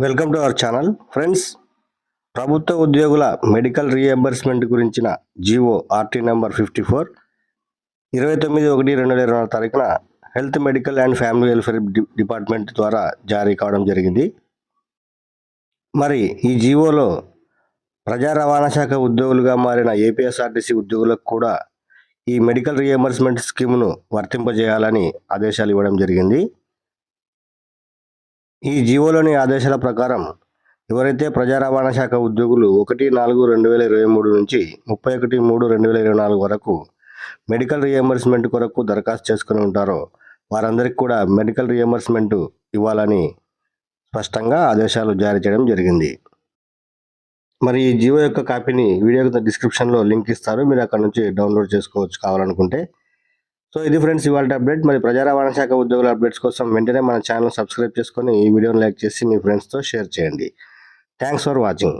Welcome to our channel. Friends ప్రభుత్వ ఉద్యోగుల medical reimbursement గురించిన GO RT number fifty four ఇరవై తొమ్మిది ఒకటి రెండు వేల ఇరవై నాలుగు తారీఖున health medical and family welfare D- department ద్వారా జారీ కావడం జరిగింది. మరి ఈ జీవోలో ప్రజా రవాణా శాఖ ఉద్యోగులుగా మారిన ఏపీఎస్ఆర్టీసీ ఉద్యోగులకు కూడా ఈ మెడికల్ రీఎంబర్స్మెంట్ స్కీమ్ను వర్తింపజేయాలని ఆదేశాలు ఇవ్వడం జరిగింది. ఈ జీవోలోని ఆదేశాల ప్రకారం ఎవరైతే ప్రజా రవాణా శాఖ ఉద్యోగులు ఒకటి నాలుగు రెండు వేల ఇరవై మూడు నుంచి ముప్పై ఒకటి మూడు రెండు వేల ఇరవై నాలుగు వరకు మెడికల్ రియంబర్స్మెంట్ కొరకు దరఖాస్తు చేసుకుని ఉంటారో వారందరికీ కూడా మెడికల్ రియంబర్స్మెంట్ ఇవ్వాలని స్పష్టంగా ఆదేశాలు జారీ చేయడం జరిగింది. మరి ఈ జియో యొక్క కాపీని వీడియో డిస్క్రిప్షన్లో లింక్ ఇస్తారు. మీరు అక్కడ నుంచి డౌన్లోడ్ చేసుకోవచ్చు కావాలనుకుంటే. సో ఇది ఫ్రెండ్స్ ఇవాళ అప్డేట్ మరి ప్రజా రవాణా శాఖ ఉద్యోగుల అప్డేట్స్ కోసం వెంటనే మన ఛానల్ సబ్స్క్రైబ్ చేసుకొని ఈ వీడియోని లైక్ చేసి మీ ఫ్రెండ్స్తో షేర్ చేయండి. Thanks for watching